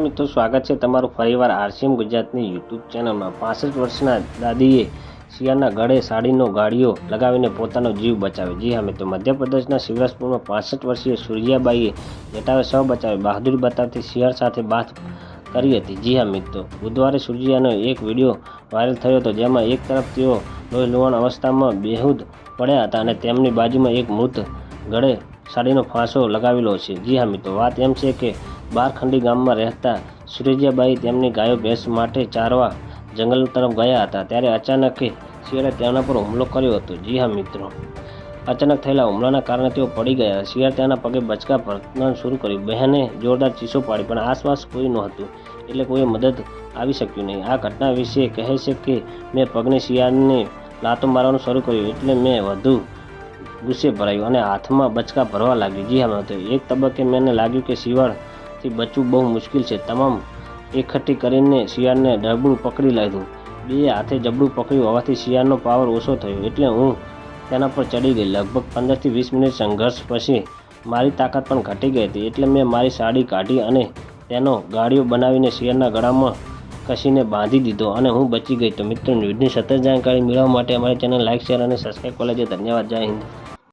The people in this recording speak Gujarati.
મિત્રો, સ્વાગત છે તમારું ફરીવાર આરસીએમ ગુજરાતની યુટ્યુબ ચેનલમાં. પાસઠ વર્ષના દાદીએ શિયાળના ગળે સાડીનો ગાડીઓ લગાવીને પોતાનો જીવ બચાવ્યો. જી હા મિત્રો, મધ્યપ્રદેશના શિવરાજપુરમાં પાસઠ વર્ષીય સૂર્યાબાઈએ જટાવે સૌ બચાવી બહાદુરી બતાવતી શિયાળ સાથે બાત કરી હતી. જી હા મિત્રો, બુધવારે સૂર્યાનો એક વીડિયો વાયરલ થયો હતો, જેમાં એક તરફ તેઓ લોહી લુહાણ અવસ્થામાં બેહુદ પડ્યા હતા અને તેમની બાજુમાં એક મૃત ગળે સાડીનો ફાંસો લગાવેલો છે. જી હા મિત્રો, વાત એમ છે કે બારખંડી ગામમાં રહેતા સુરેજિયાબાઈ તેમની ગાયો ભેંસ માટે ચારવા જંગલ તરફ ગયા હતા. ત્યારે અચાનક શિયાળે તેના પર હુમલો કર્યો હતો. જી હા મિત્રો, અચાનક થયેલા હુમલાના કારણે તેઓ પડી ગયા. શિયાળ તેના પગે બચકા ભરવાનું શરૂ કર્યું. બહેને જોરદાર ચીસો પાડી, પણ આસપાસ કોઈ નહોતું, એટલે કોઈ મદદ આવી શક્યું નહીં. આ ઘટના વિશે કહે છે કે, મેં પગને શિયાળને લાતો મારવાનું શરૂ કર્યું, એટલે મેં વધુ ગુસ્સે ભરાયું અને હાથમાં બચકા ભરવા લાગ્યું જી હા તો એક તબક્કે મને લાગ્યું કે શિયાળથી બચવું બહુ મુશ્કેલ છે. તમામ એકઠી કરીને શિયાળને ડબડું પકડી લીધું બે હાથે જબડું પકડ્યું હોવાથી શિયાળનો પાવર ઓછો થયો. એટલે હું તેના પર ચડી ગઈ. લગભગ પંદરથી વીસ મિનિટ સંઘર્ષ પછી મારી તાકાત પણ ઘટી ગઈ હતી. એટલે મેં મારી સાડી કાઢી અને તેનો ગાડીઓ બનાવીને શિયાળના ગળામાં કસીને બાંધી દીધો અને હું બચી ગઈ. તો મિત્રો, ન્યૂઝની સતત જાણકારી મેળવવા માટે અમારી ચેનલ લાઇક શેર અને સબસ્ક્રાઈબ કરવા ધન્યવાદ. જય હિન્દ.